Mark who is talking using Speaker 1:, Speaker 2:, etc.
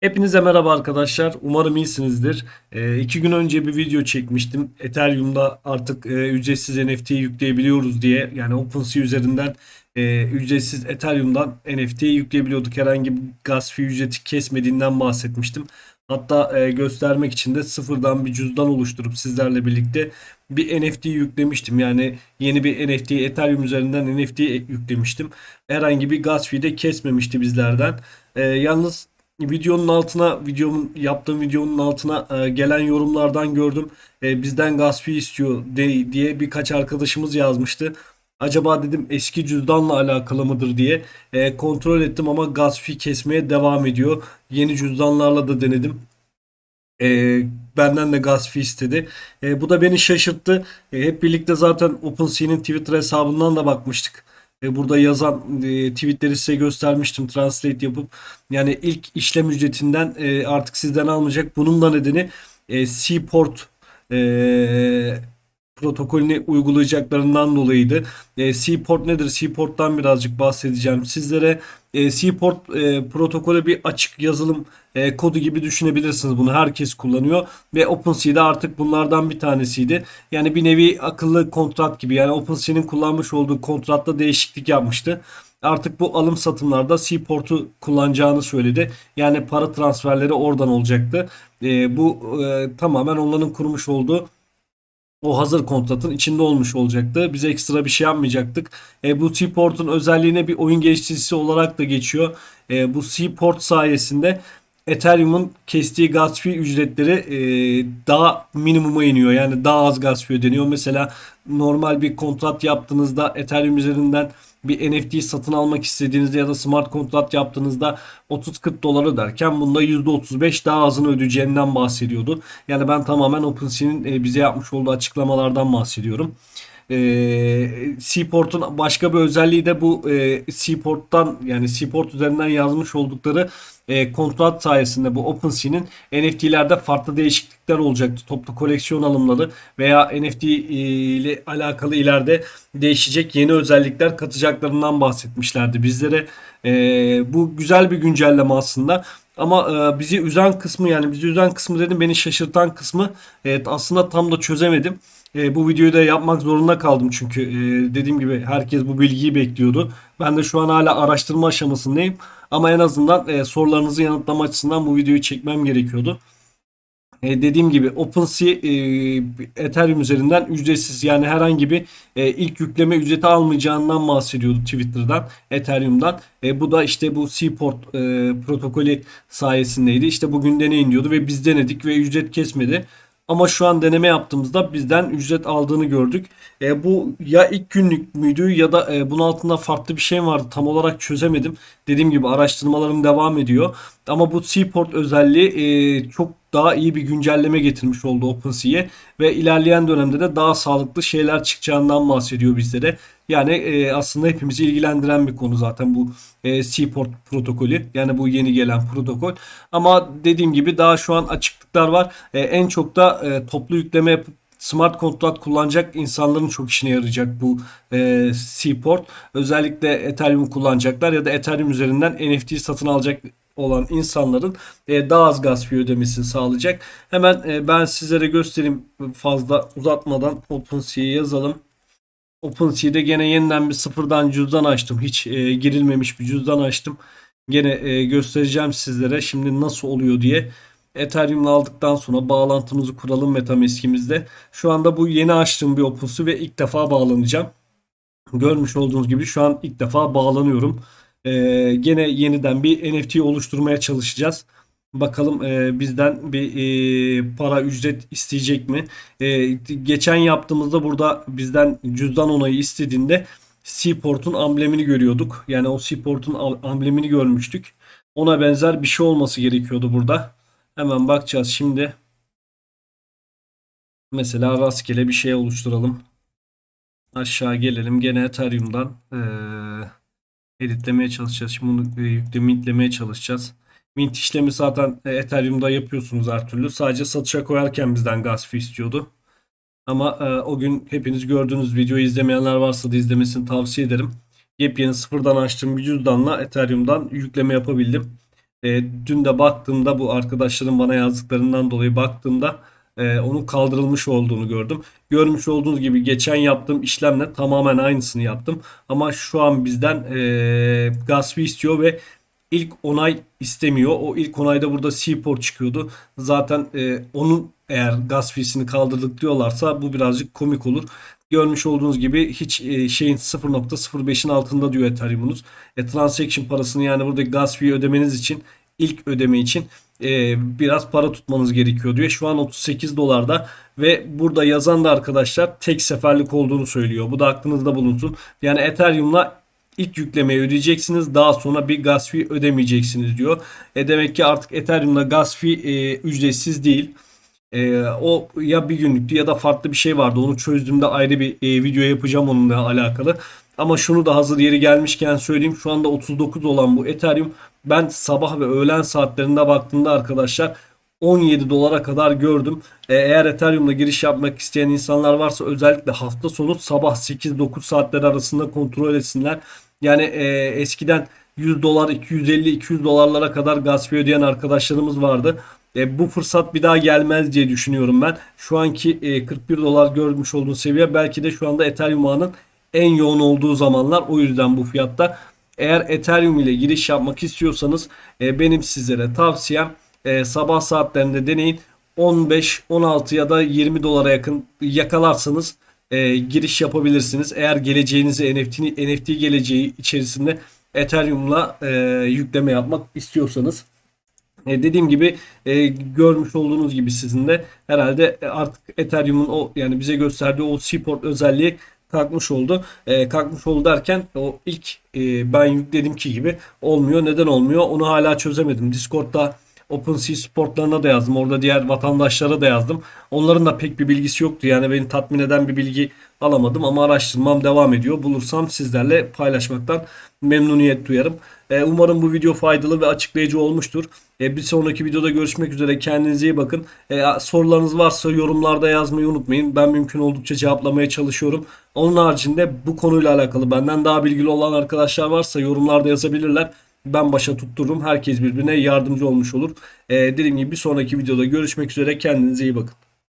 Speaker 1: Hepinize merhaba arkadaşlar. Umarım iyisinizdir. Ee, iki gün önce bir video çekmiştim. Ethereum'da artık e, ücretsiz NFT yükleyebiliyoruz diye. Yani OpenSea üzerinden e, ücretsiz Ethereum'dan NFT yükleyebiliyorduk. Herhangi bir gas fee ücreti kesmediğinden bahsetmiştim. Hatta e, göstermek için de sıfırdan bir cüzdan oluşturup sizlerle birlikte bir NFT yüklemiştim. Yani yeni bir NFT Ethereum üzerinden NFT yüklemiştim. Herhangi bir gas fee de kesmemişti bizlerden. E, yalnız videonun altına videomun yaptığım videonun altına e, gelen yorumlardan gördüm. E, bizden fee istiyor de- diye birkaç arkadaşımız yazmıştı. Acaba dedim eski cüzdanla alakalı mıdır diye E, kontrol ettim ama fee kesmeye devam ediyor. Yeni cüzdanlarla da denedim. E, benden de fee istedi. E, bu da beni şaşırttı. E, hep birlikte zaten OpenSea'nin Twitter hesabından da bakmıştık. Burada yazan e, tweetleri size göstermiştim translate yapıp. Yani ilk işlem ücretinden e, artık sizden almayacak. Bunun da nedeni e, Seaport e, protokolünü uygulayacaklarından dolayıydı. E, Seaport nedir? Seaport'tan birazcık bahsedeceğim sizlere. E, Seaport e, protokolü bir açık yazılım e, kodu gibi düşünebilirsiniz bunu. Herkes kullanıyor ve OpenSea'de artık bunlardan bir tanesiydi. Yani bir nevi akıllı kontrat gibi. Yani OpenSea'nin kullanmış olduğu kontratta değişiklik yapmıştı. Artık bu alım satımlarda Seaport'u kullanacağını söyledi. Yani para transferleri oradan olacaktı. E, bu e, tamamen onların kurmuş olduğu o hazır kontratın içinde olmuş olacaktı. Biz ekstra bir şey yapmayacaktık. E, bu Seaport'un özelliğine bir oyun geliştiricisi olarak da geçiyor. E, bu Seaport sayesinde Ethereum'un kestiği gas fee ücretleri e, daha minimuma iniyor. Yani daha az gas fee ödeniyor. Mesela normal bir kontrat yaptığınızda Ethereum üzerinden bir NFT satın almak istediğinizde ya da smart kontrat yaptığınızda 30-40 dolar öderken bunda %35 daha azını ödeyeceğinden bahsediyordu. Yani ben tamamen OpenSea'nin e, bize yapmış olduğu açıklamalardan bahsediyorum. E, Seaport'un başka bir özelliği de bu e, Seaport'tan yani Seaport üzerinden yazmış oldukları e, kontrat sayesinde bu OpenSea'nin NFT'lerde farklı değişiklikler olacaktı. Toplu koleksiyon alımları veya NFT ile alakalı ileride değişecek yeni özellikler katacaklarından bahsetmişlerdi bizlere. E, bu güzel bir güncelleme aslında. Ama e, bizi üzen kısmı yani bizi üzen kısmı dedim beni şaşırtan kısmı evet, aslında tam da çözemedim. E, bu videoyu da yapmak zorunda kaldım çünkü e, dediğim gibi herkes bu bilgiyi bekliyordu. Ben de şu an hala araştırma aşamasındayım. Ama en azından e, sorularınızı yanıtlama açısından bu videoyu çekmem gerekiyordu. E, dediğim gibi OpenSea e, Ethereum üzerinden ücretsiz yani herhangi bir e, ilk yükleme ücreti almayacağından bahsediyordu Twitter'dan, Ethereum'dan. E, bu da işte bu Seaport e, protokolü sayesindeydi. İşte bugün deneyin diyordu ve biz denedik ve ücret kesmedi. Ama şu an deneme yaptığımızda bizden ücret aldığını gördük. E, bu ya ilk günlük müydü ya da e, bunun altında farklı bir şey vardı. Tam olarak çözemedim. Dediğim gibi araştırmalarım devam ediyor. Ama bu Seaport özelliği e, çok daha iyi bir güncelleme getirmiş oldu OpenSea'ye ve ilerleyen dönemde de daha sağlıklı şeyler çıkacağından bahsediyor bizlere. Yani e, aslında hepimizi ilgilendiren bir konu zaten bu e, Seaport protokolü. Yani bu yeni gelen protokol. Ama dediğim gibi daha şu an açıklıklar var. E, en çok da e, toplu yükleme yapıp smart kontrat kullanacak insanların çok işine yarayacak bu e, Seaport. Özellikle Ethereum kullanacaklar ya da Ethereum üzerinden NFT satın alacak olan insanların e, daha az fee ödemesini sağlayacak. Hemen e, ben sizlere göstereyim fazla uzatmadan OpenSea'ya yazalım. OpenSea'de gene yeniden bir sıfırdan cüzdan açtım. Hiç e, girilmemiş bir cüzdan açtım. Gene göstereceğim sizlere şimdi nasıl oluyor diye. Ethereum'la aldıktan sonra bağlantımızı kuralım MetaMask'imizde. Şu anda bu yeni açtığım bir OpenSea ve ilk defa bağlanacağım. Görmüş olduğunuz gibi şu an ilk defa bağlanıyorum. Ee, gene yeniden bir NFT oluşturmaya çalışacağız. Bakalım e, bizden bir e, para ücret isteyecek mi? E, geçen yaptığımızda burada bizden cüzdan onayı istediğinde Seaport'un amblemini görüyorduk. Yani o Seaport'un am- amblemini görmüştük. Ona benzer bir şey olması gerekiyordu burada. Hemen bakacağız şimdi. Mesela rastgele bir şey oluşturalım. Aşağı gelelim. Gene Ethereum'dan eee editlemeye çalışacağız. Şimdi bunu e, yükle mintlemeye çalışacağız. Mint işlemi zaten e, Ethereum'da yapıyorsunuz her türlü. Sadece satışa koyarken bizden gas fee istiyordu. Ama e, o gün hepiniz gördüğünüz videoyu izlemeyenler varsa da izlemesini tavsiye ederim. Yepyeni sıfırdan açtığım bir cüzdanla Ethereum'dan yükleme yapabildim. E, dün de baktığımda bu arkadaşların bana yazdıklarından dolayı baktığımda e, onun kaldırılmış olduğunu gördüm. Görmüş olduğunuz gibi geçen yaptığım işlemle tamamen aynısını yaptım. Ama şu an bizden e, gas istiyor ve ilk onay istemiyor. O ilk onayda burada Seaport çıkıyordu. Zaten e, onun eğer fee'sini kaldırdık diyorlarsa bu birazcık komik olur. Görmüş olduğunuz gibi hiç e, şeyin 0.05'in altında diyor Ethereum'unuz. E, transaction parasını yani burada gas fee ödemeniz için ilk ödeme için e, biraz para tutmanız gerekiyor diyor. Şu an 38 dolarda ve burada yazan da arkadaşlar tek seferlik olduğunu söylüyor. Bu da aklınızda bulunsun. Yani Ethereum'la ilk yüklemeyi ödeyeceksiniz. Daha sonra bir gas fee ödemeyeceksiniz diyor. E demek ki artık Ethereum'da gas fee e, ücretsiz değil. E, o ya bir günlüktü ya da farklı bir şey vardı. Onu çözdüğümde ayrı bir e, video yapacağım onunla alakalı. Ama şunu da hazır yeri gelmişken söyleyeyim. Şu anda 39 olan bu Ethereum ben sabah ve öğlen saatlerinde baktığımda arkadaşlar 17 dolara kadar gördüm. E, eğer Ethereum'da giriş yapmak isteyen insanlar varsa özellikle hafta sonu sabah 8-9 saatler arasında kontrol etsinler. Yani e, eskiden 100 dolar, 250-200 dolarlara kadar gas fee ödeyen arkadaşlarımız vardı. E, bu fırsat bir daha gelmez diye düşünüyorum ben. Şu anki e, 41 dolar görmüş olduğu seviye belki de şu anda Ethereum ağının en yoğun olduğu zamanlar. O yüzden bu fiyatta. Eğer Ethereum ile giriş yapmak istiyorsanız e, benim sizlere tavsiyem e, sabah saatlerinde deneyin. 15, 16 ya da 20 dolara yakın yakalarsanız e, giriş yapabilirsiniz. Eğer geleceğinizi NFT, NFT geleceği içerisinde Ethereum'la e, yükleme yapmak istiyorsanız. E, dediğim gibi e, görmüş olduğunuz gibi sizin de herhalde e, artık Ethereum'un o yani bize gösterdiği o seaport özelliği kalkmış oldu. E, kalkmış oldu derken o ilk e, ben yükledim ki gibi olmuyor. Neden olmuyor? Onu hala çözemedim. Discord'da OpenSea sportlarına da yazdım. Orada diğer vatandaşlara da yazdım. Onların da pek bir bilgisi yoktu. Yani beni tatmin eden bir bilgi alamadım ama araştırmam devam ediyor. Bulursam sizlerle paylaşmaktan memnuniyet duyarım. Ee, umarım bu video faydalı ve açıklayıcı olmuştur. Ee, bir sonraki videoda görüşmek üzere. Kendinize iyi bakın. Ee, sorularınız varsa yorumlarda yazmayı unutmayın. Ben mümkün oldukça cevaplamaya çalışıyorum. Onun haricinde bu konuyla alakalı benden daha bilgili olan arkadaşlar varsa yorumlarda yazabilirler. Ben başa tuttururum. Herkes birbirine yardımcı olmuş olur. Ee, dediğim gibi bir sonraki videoda görüşmek üzere. Kendinize iyi bakın.